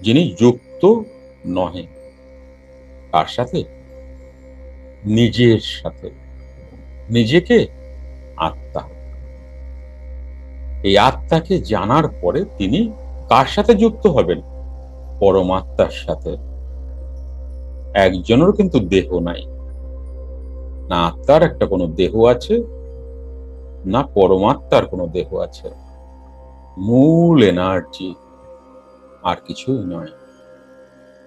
যিনি যুক্ত নহে। কার সাথে? নিজের সাথে। নিজেকে আত্মা। এই আত্মাকে জানার পরে তিনি কার সাথে যুক্ত হবেন? পরমাত্মার সাথে। একজনেরও কিন্তু দেহ নাই। না আত্মার একটা কোনো দেহ আছে, না পরমাত্মার কোনো দেহ আছে। মূল এনার্জি আর কিছুই নয়।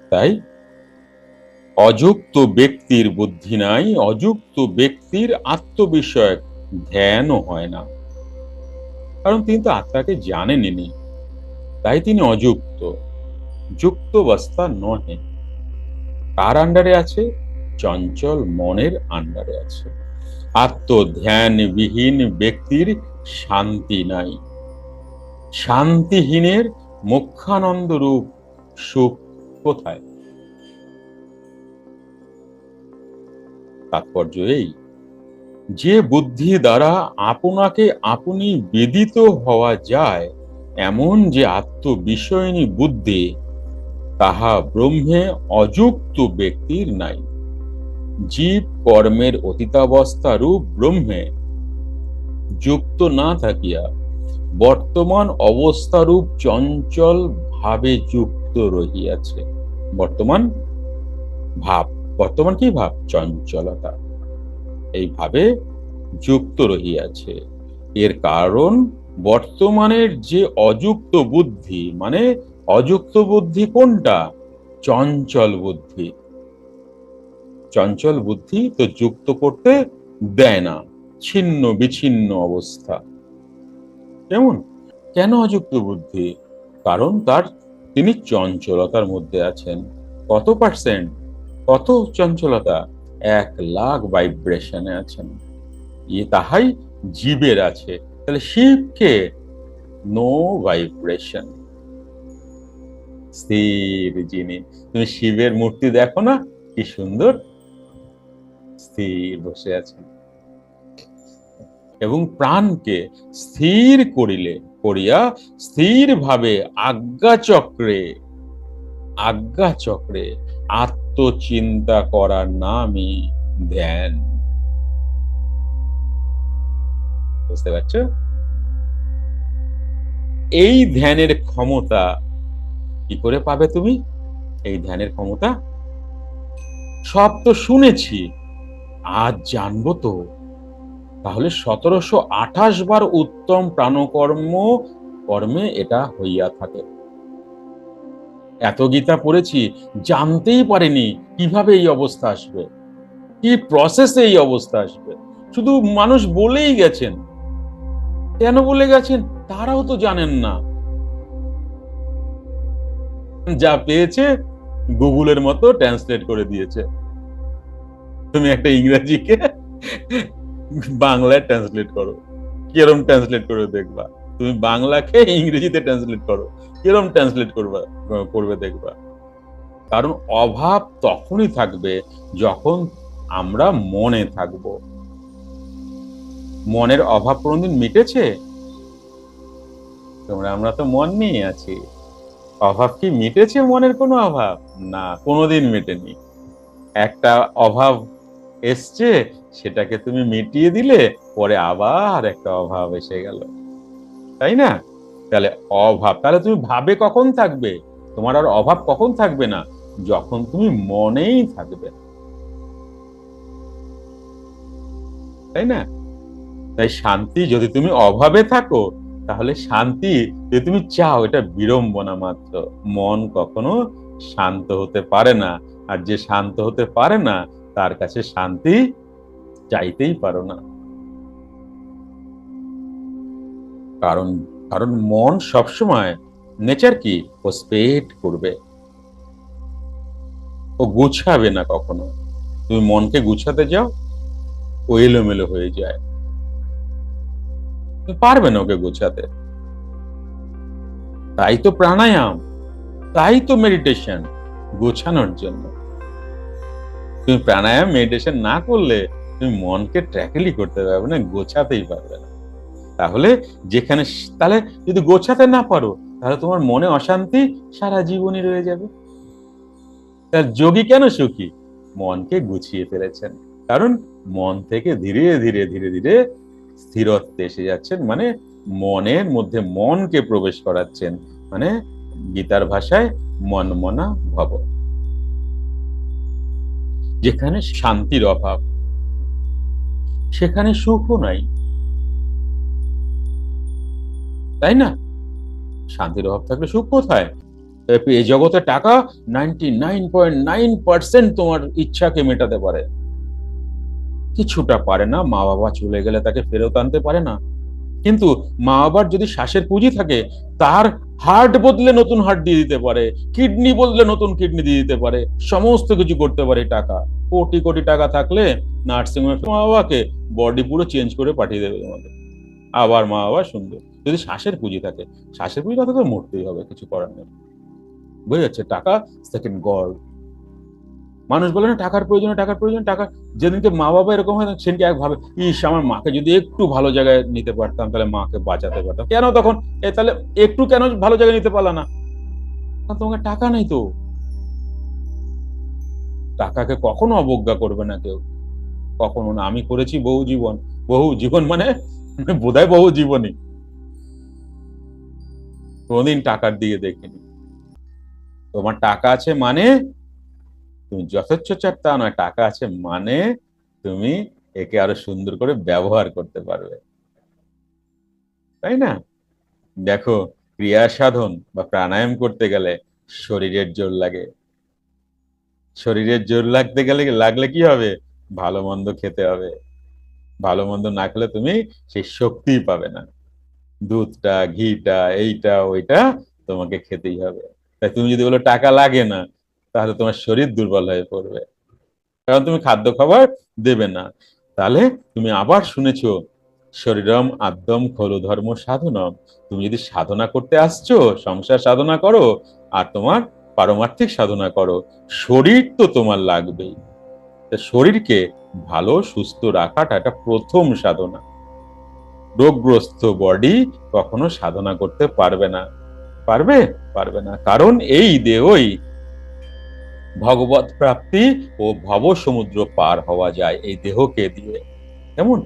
তাই অযুক্ত ব্যক্তির বুদ্ধি নাই, অযুক্ত ব্যক্তির আত্মবিষয়ক ধ্যানও হয় না। কারণ তিনি তো আত্মাকে জানেননি তাই তিনি অযুক্ত, যুক্ত অবস্থা নহে। কার আন্ডারে আছে, চঞ্চল মনের আন্ডারে আছে। আত্মধ্যানবিহীন ব্যক্তির শান্তি নাই। শান্তিহীনের মুখ্যানন্দ রূপ সুখ কোথায়? তাৎপর্য এই, যে বুদ্ধি দ্বারা আপনাকে আপনি বেদিত হওয়া যায়, এমন যে আত্মবিষয়নী বুদ্ধি, তাহা ব্রহ্মে অযুক্ত ব্যক্তির নাই। জীব কর্মের অতীতাবস্থা রূপ ব্রহ্মে যুক্ত না থাকিয়া বর্তমান অবস্থারূপ চঞ্চল ভাবে যুক্ত রহিয়াছে। বর্তমান ভাব, বর্তমান কি ভাব? চঞ্চলতা। এইভাবে যুক্ত রহিয়াছে। এর কারণ বর্তমানের যে অযুক্ত বুদ্ধি মানে অযুক্ত বুদ্ধি কোনটা? চঞ্চল বুদ্ধি। চঞ্চল বুদ্ধি তো যুক্ত করতে দেয় না। ছিন্ন, বিচ্ছিন্ন অবস্থা। কেমন? কেন অযুক্ত বুদ্ধি? কারণ তার তিনি চঞ্চলতার মধ্যে আছেন। কত পার্সেন্ট কত চঞ্চলতা? এক লাখ ভাইব্রেশনে আছেন। ইয়ে তাহাই জীবের আছে। তাহলে শিবকে নো ভাইব্রেশন স্থির যিনি। তুমি শিবের মূর্তি দেখো না? কি সুন্দর। স্থির বসে আছেন। এবং প্রাণকে স্থির করিলে, করিয়া স্থির ভাবে আজ্ঞা চক্রে আজ্ঞা চক্রে আত্মচিন্তা করার নামই ধ্যান। বুঝতে পারছ? এই ধ্যানের ক্ষমতা কি করে পাবে তুমি? এই ধ্যানের ক্ষমতা? সব তো শুনেছি, আজ জানব তো। তাহলে সতেরোশো আঠাশ বার উত্তম প্রাণকর্ম কর্মে এটা হইয়া থাকে। এত গীতা পড়েছি, জানতেই পারেনি কীভাবে এই অবস্থা আসবে, কি প্রসেসে এই অবস্থা আসবে। শুধু মানুষ বলেই গেছেন। কেন বলে গেছেন? তারাও তো জানেন না। যা পেয়েছে গুগলের মতো ট্রান্সলেট করে দিয়েছে। তুমি একটা ইংরেজিকে বাংলায় ট্রান্সলেট করো। কিরম ট্রান্সলেট করে দেখবা? তুমি বাংলাকে ইংরেজিতে ট্রান্সলেট করো। কিরম ট্রান্সলেট করবা, করবে দেখবা? কারণ অভাব তখনই থাকবে যখন আমরা মনে থাকব। মনের অভাব কোনোদিন মিটেছে? তোমরা, আমরা তো মন নিয়ে আছি। অভাব কি মিটেছে মনের কোনো অভাব? না, কোনোদিন মেটেনি। একটা অভাব এসছে, সেটাকে তুমি মিটিয়ে দিলে পরে আবার একটা অভাব এসে গেল। তাই না? তাহলে অভাব, তাহলে তুমি ভাবে কখন থাকবে? তোমার আর অভাব কখন থাকবে না? যখন তুমি মনেই থাকবে তাই না? তাই শান্তি, যদি তুমি অভাবে থাকো, তাহলে শান্তি যদি তুমি চাও, এটা বিড়ম্বনা মাত্র। মন কখনো শান্ত হতে পারে না। আর যে শান্ত হতে পারে না তার কাছে শান্তি চাইতেই পারো না। কারণ কারণ মন সবসময় নেচার কি? ও স্পেট করবে। ও গুছাবে না কখনো। তুমি মনকে গুছাতে যাও, ও এলোমেলো হয়ে যায়। তুমি পারবে না ওকে গুছাতে। তাই তো প্রাণায়াম, তাই তো মেডিটেশন গোছানোর জন্য। তুমি প্রাণায়াম মেডিটেশন না করলে তুমি মনকে ট্র্যাকেলি করতে পারবে না, গোছাতেই পারবে না। তাহলে যেখানে তাহলে যদি গোছাতে না পারো, তাহলে তোমার মনে অশান্তি সারা জীবনই রয়ে যাবে। তার যোগী কেন সুখী? মনকে গুছিয়ে ফেলেছেন। কারণ মন থেকে ধীরে ধীরে ধীরে ধীরে স্থিরত্বে এসে যাচ্ছেন মানে মনের মধ্যে মনকে প্রবেশ করাচ্ছেন মানে গীতার ভাষায় মনমনা ভব। যেখানে শান্তির অভাব, সেখানে সুখও নাই। তাই না? শান্তির অভাব থাকলে সুখ কোথায়? এই জগতে টাকা ninety nine point nine percent তোমার ইচ্ছাকে মেটাতে পারে। কিছুটা পারে না মা বাবা চলে গেলে তাকে ফেরত আনতে পারে না। কিন্তু মা বাবার যদি শ্বাসের পুঁজি থাকে, তার হার্ট বদলে নতুন হার্ট দিয়ে দিতে পারে কিডনি বদলে নতুন কিডনি দিয়ে দিতে পারে, সমস্ত কিছু করতে পারে টাকা। কোটি কোটি টাকা থাকলে নার্সিং মা বাবাকে বডি পুরো চেঞ্জ করে পাঠিয়ে দেবে তোমাকে আবার মা বাবা সুন্দর যদি শ্বাসের পুঁজি থাকে, শ্বাসের পুঁজি থাকে তো মরতেই হবে, কিছু করার নেই। বুঝে যাচ্ছে টাকা সেকেন্ড গড মানুষ বলে না, টাকার প্রয়োজন টাকার প্রয়োজন টাকা। যেদিনকে মা বাবা এরকম হয় সেদিনকে এক ভাবে, ইস, আমার মাকে যদি একটু ভালো জায়গায় নিতে পারতাম, তাহলে মাকে বাঁচাতে পারতাম। কেন তখন? এ তাহলে একটু কেন ভালো জায়গায় নিতে পারলা না? তোমাকে টাকা নেই তো। টাকাকে কখনো অবজ্ঞা করবে না কেউ। কখনো না, আমি করেছি বহু জীবন। বহু জীবন মানে বোধহয় বহু জীবনই। কোনদিন টাকার দিকে দেখিনি। তোমার টাকা আছে মানে তুমি যথেচ্ছাচার তা নয় টাকা আছে মানে তুমি একে আরও সুন্দর করে ব্যবহার করতে পারবে। তাই না? দেখো, ক্রিয়া সাধন বা প্রাণায়াম করতে গেলে শরীরের জোর লাগে। শরীরের জোর লাগতে গেলে লাগলে কি হবে? ভালো মন্দ খেতে হবে। ভালো মন্দ না খেলে তুমি সেই শক্তি পাবে না। দুধটা, ঘিটা, এইটা, ওইটা তোমাকে খেতেই হবে। তাই তুমি যদি বলো টাকা লাগে না তাহলে তোমার শরীর দুর্বল হয়ে পড়বে। কারণ তুমি খাদ্য খাবার দেবে না। তাহলে তুমি আবার শুনেছ, শরীরম আদ্যম খলু ধর্ম সাধনম। তুমি যদি সাধনা করতে আসছো, সংসার সাধনা করো, আর তোমার পারমার্থিক সাধনা করো, শরীর তো তোমার লাগবেই। শরীরকে ভালো, সুস্থ রাখাটা একটা প্রথম সাধনা। রোগগ্রস্ত বডি কখনো সাধনা করতে পারবে না। পারবে? পারবে না। কারণ এই দেহই ভগবত প্রাপ্তি ও ভব সমুদ্র পার হওয়া যায় এই দেহকে দিয়ে। কেমন?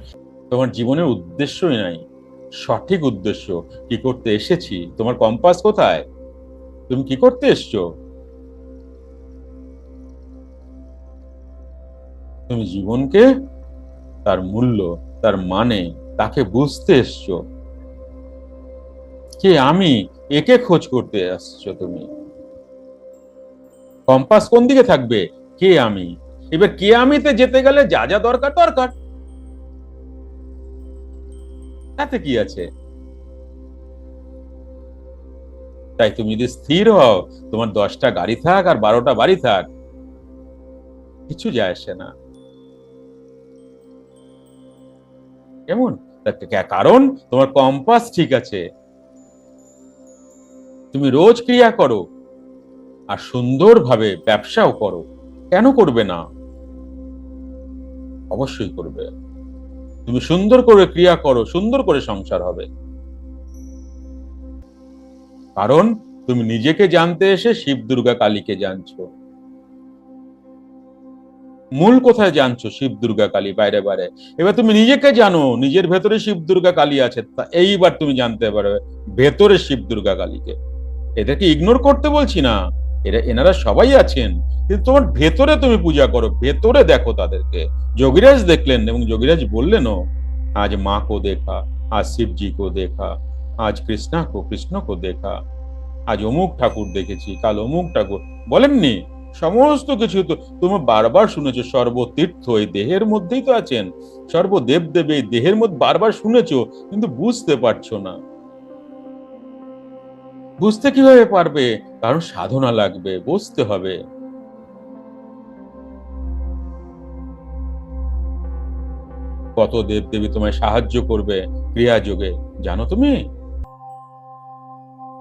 তোমার জীবনের উদ্দেশ্যই নাই। সঠিক উদ্দেশ্য কি করতে এসেছি? তোমার কম্পাস কোথায়? তুমি কি করতে এসছো? তুমি জীবনকে, তার মূল্য, তার মানে তাকে বুঝতে এসছো। কে আমি? একে খোঁজ করতে আসছো তুমি? কম্পাস কোন দিকে থাকবে? কে আমি? এবার কে আমিতে যেতে গেলে যা যা দরকার দরকার। তাতে কি আছে? তাই তুমি যদি স্থির হও, তোমার দশটা গাড়ি থাক আর বারোটা বাড়ি থাক, কিছু যায় আসে না। কেমন? কারণ তোমার কম্পাস ঠিক আছে। তুমি রোজ ক্রিয়া করো। আর সুন্দরভাবে ব্যবসাও করো। কেন করবে না? অবশ্যই করবে। তুমি সুন্দর করে ক্রিয়া করো, সুন্দর করে সংসার হবে। কারণ তুমি নিজেকে জানতে এসে শিব দুর্গা কালীকে জানছো। মূল কোথায় জানছো শিব দুর্গা কালী বাইরে বাইরে? এবার তুমি নিজেকে জানো, নিজের ভেতরে শিব দুর্গা কালী আছে, তা এইবার তুমি জানতে পারবে ভেতরে শিব দুর্গা কালীকে। এদেরকে ইগনোর করতে বলছি না। এরা, এনারা সবাই আছেন। কিন্তু তোমার ভেতরে তুমি পূজা করো, ভেতরে দেখো তাদেরকে। যোগীরাজ দেখলেন এবং যোগীরাজ বললেনও, আজ মা কো দেখা, আজ শিবজি কো দেখা, আজ কৃষ্ণা কো কৃষ্ণ কো দেখা, আজ অমুক ঠাকুর দেখেছি, কাল অমুক ঠাকুর। বলেননি, সমস্ত কিছু তো তুমি বারবার শুনেছো, সর্বতীর্থ এই দেহের মধ্যেই তো আছেন। সর্বদেব দেব এই দেহের মধ্যে বারবার শুনেছো, কিন্তু বুঝতে পারছ না। বুঝতে কীভাবে পারবে? কারণ সাধনা লাগবে বুঝতে হবে। কত দেব দেবী তোমায় সাহায্য করবে ক্রিয়া যোগে জানো তুমি?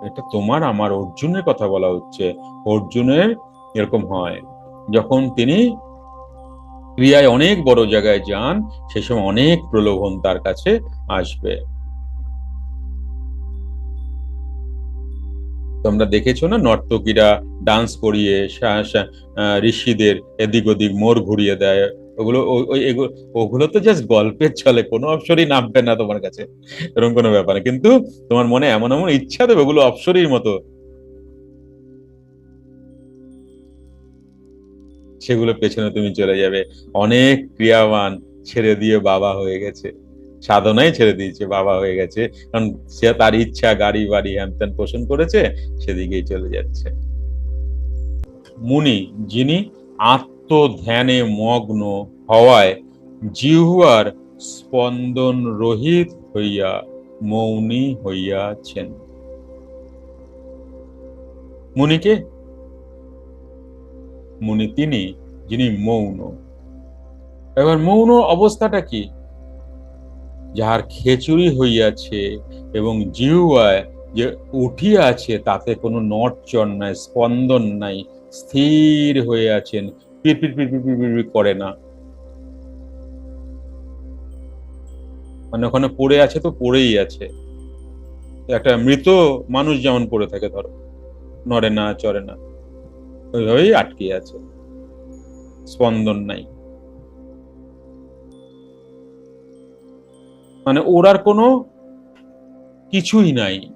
এটা তোমার, আমার, অর্জুনের কথা বলা হচ্ছে। অর্জুনের এরকম হয়, যখন তিনি ক্রিয়ায় অনেক বড় জায়গায় যান, সে সময় অনেক প্রলোভন তার কাছে আসবে। তোমরা দেখেছ না? নর্তকীরা ডান্স করিয়ে ঋষিদের এদিক ওদিক মোড় ঘুরিয়ে দেয়। ওগুলো ওই ওগুলো তো জাস্ট গল্পের চলে, কোনো অপসরই নামবে না তোমার কাছে। এরকম কোনো ব্যাপার কিন্তু তোমার মনে এমন এমন ইচ্ছা দেবে, ওগুলো অপসরীর মতো। সেগুলো পেছনে তুমি চলে যাবে। অনেক ক্রিয়াবান ছেড়ে দিয়ে বাবা হয়ে গেছে। সাধনাই ছেড়ে দিয়েছে, বাবা হয়ে গেছে। কারণ সে তার ইচ্ছা, গাড়ি বাড়ি হ্যান পোষণ করেছে, সেদিকেই চলে যাচ্ছে। মুনি, যিনি আত্মধ্যানে মগ্ন হওয়ায় জিহুয়ার স্পন্দন রহিত হইয়া মৌনী হইয়াছেন। মুনিকে? মুনি তিনি, যিনি মৌন। এবার মৌন অবস্থাটা কি? যাহার খেচুরি হইয়াছে এবং জিহুয়ায় যে উঠিয়া আছে তাতে কোনো নড়চড় নাই, স্পন্দন নাই, স্থির হয়ে আছেন পির পির পির পির পির পির পির করে না। মানে ওখানে পড়ে আছে তো পড়েই আছে। একটা মৃত মানুষ যেমন পড়ে থাকে, ধরো, নড়ে না, চড়ে না, ওইভাবেই আটকে আছে। স্পন্দন নাই। মানে ওর আর কোনো কিছুই নাই।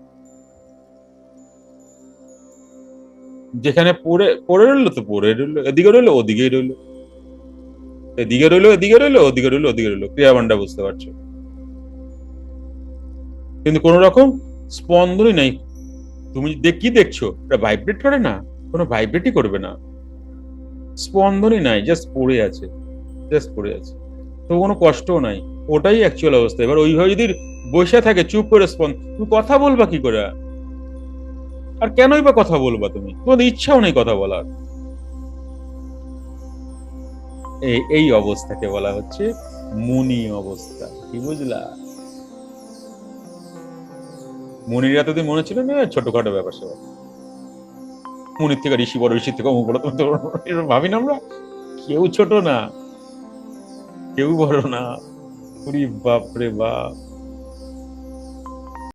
যেখানে পড়ে পড়ে রইল তো পড়ে রইল, এদিকে রইল, ওদিকেই রইল। এদিকে রইল এদিকে রইল, ওদিকে রইল ওদিকে রইল। ক্রিয়াবানটা বুঝতে পারছ? কিন্তু কোন রকম স্পন্দনই নাই। তুমি দেখ কি দেখছ? এটা ভাইব্রেট করে না? কোনো ভাইব্রেটই করবে না। স্পন্দনই নাই জাস্ট পড়ে আছে জাস্ট পড়ে আছে। তো কোনো কষ্টও নাই। ওটাই অ্যাকচুয়াল অবস্থা। এবার ওইভাবে যদি বসে থাকে, চুপ করে স্পন্দ তুমি কথা বলবা কি করে? আর কেনই বা কথা বলবা তুমি? তোমাদের ইচ্ছাও নেই কথা বলার। এই এই অবস্থাকে বলা হচ্ছে মুনি অবস্থা। কি বুঝলা? মুনিরা তো মনে ছিল না, ছোটখাটো ব্যাপার স্যাপার। মুনির থেকে ঋষি, বড় ঋষির থেকে অমুক বড়, তুমি তো ভাবি না আমরা? কেউ ছোট না, কেউ বড় না। ওরে বাপ রে বাপ।